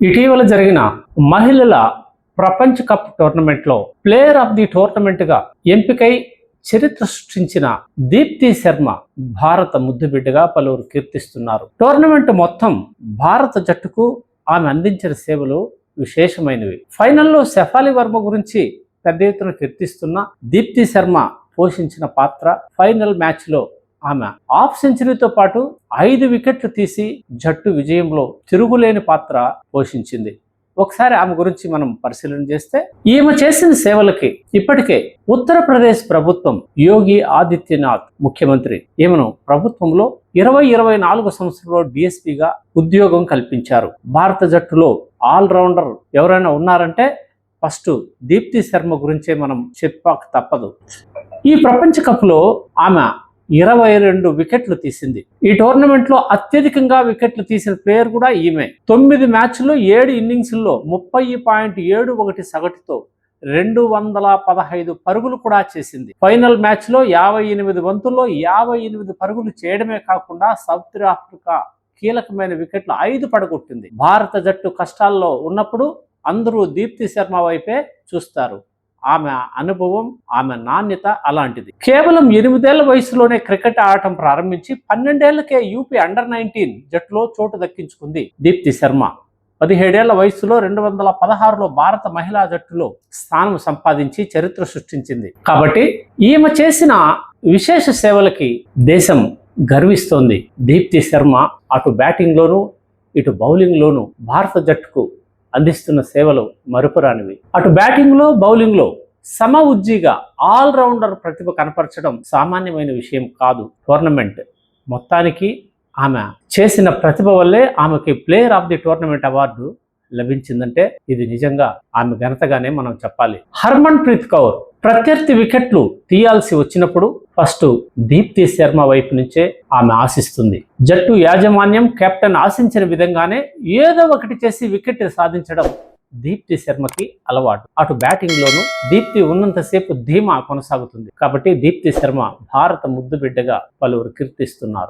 ఇటీవల జరిగిన మహిళల ప్రపంచ కప్ టోర్నమెంట్లో ప్లేయర్ ఆఫ్ ది టోర్నమెంట్గా ఎంపికై చరిత్ర సృష్టించిన దీప్తి శర్మ భారత ముద్దుబిడ్డగా పలువురు కీర్తిస్తున్నారు. టోర్నమెంట్ మొత్తం భారత జట్టుకు ఆమె అందించిన సేవలు విశేషమైనవి. ఫైనల్లో శఫాలి వర్మ గురించి పెద్ద ఎత్తున కీర్తిస్తున్న దీప్తి శర్మ పోషించిన పాత్ర ఫైనల్ మ్యాచ్లో ఆమె హాఫ్ సెంచరీతో పాటు ఐదు వికెట్లు తీసి జట్టు విజయంలో తిరుగులేని పాత్ర పోషించింది. ఒకసారి ఆమె గురించి మనం పరిశీలన చేస్తే ఈమె చేసిన సేవలకి ఇప్పటికే ఉత్తరప్రదేశ్ ప్రభుత్వం యోగి ఆదిత్యనాథ్ ముఖ్యమంత్రి. ఈమెను ప్రభుత్వంలో ఇరవై ఇరవై నాలుగు సంవత్సరంలో డిఎస్పీగా ఉద్యోగం కల్పించారు. భారత జట్టులో ఆల్రౌండర్ ఎవరైనా ఉన్నారంటే ఫస్ట్ దీప్తి శర్మ గురించే మనం చెప్పక తప్పదు. ఈ ప్రపంచ కప్లో ఆమె ఇరవై రెండు వికెట్లు తీసింది. ఈ టోర్నమెంట్లో అత్యధికంగా వికెట్లు తీసిన ప్లేయర్ కూడా ఈమె. తొమ్మిది మ్యాచ్లు ఏడు ఇన్నింగ్స్ల్లో ముప్పై పాయింట్ ఏడు ఒకటి సగటుతో రెండు వందల పదహైదు పరుగులు కూడా చేసింది. ఫైనల్ మ్యాచ్లో యాభై ఎనిమిది వంతుల్లో యాభై ఎనిమిది పరుగులు చేయడమే కాకుండా సౌత్ ఆఫ్రికా కీలకమైన వికెట్లు ఐదు పడగొట్టింది. భారత జట్టు కష్టాల్లో ఉన్నప్పుడు అందరూ దీప్తి శర్మ వైపే చూస్తారు. ఆమె అనుభవం ఆమె నాణ్యత అలాంటిది. కేవలం ఎనిమిదేళ్ళ వయసులోనే క్రికెట్ ఆడటం ప్రారంభించి పన్నెండేళ్ళకే యూపీ అండర్ నైన్టీన్ జట్టులో చోటు దక్కించుకుంది దీప్తి శర్మ. పదిహేడేళ్ళ వయసులో రెండు వందల పదహారులో భారత మహిళా జట్టులో స్థానం సంపాదించి చరిత్ర సృష్టించింది. కాబట్టి ఈమె చేసిన విశేష సేవలకి దేశం గర్విస్తోంది దీప్తి శర్మ. అటు బ్యాటింగ్లోనూ ఇటు బౌలింగ్లోనూ భారత జట్టుకు అందిస్తున్న సేవలు మరుపురానివి. అటు బ్యాటింగ్లో బౌలింగ్లో సమ ఉజ్జీగా ఆల్ రౌండర్ ప్రతిభ కనపరచడం సామాన్యమైన విషయం కాదు. టోర్నమెంట్ మొత్తానికి ఆమె చేసిన ప్రతిభ వల్లే ఆమెకి player of the tournament award లభించిందంటే ఇది నిజంగా ఆమె ఘనతగానే మనం చెప్పాలి. హర్మన్ ప్రీత్ కౌర్ ప్రత్యర్థి వికెట్లు తీయాల్సి వచ్చినప్పుడు ఫస్ట్ దీప్తి శర్మ వైపు నుంచే ఆమె ఆశిస్తుంది. జట్టు యాజమాన్యం కెప్టెన్ ఆశించిన విధంగానే ఏదో ఒకటి చేసి వికెట్ సాధించడం దీప్తి శర్మకి అలవాటు. అటు బ్యాటింగ్ లోను దీప్తి ఉన్నంతసేపు ధీమా కొనసాగుతుంది. కాబట్టి దీప్తి శర్మ భారత ముద్దు బిడ్డగా పలువురు కీర్తిస్తున్నారు.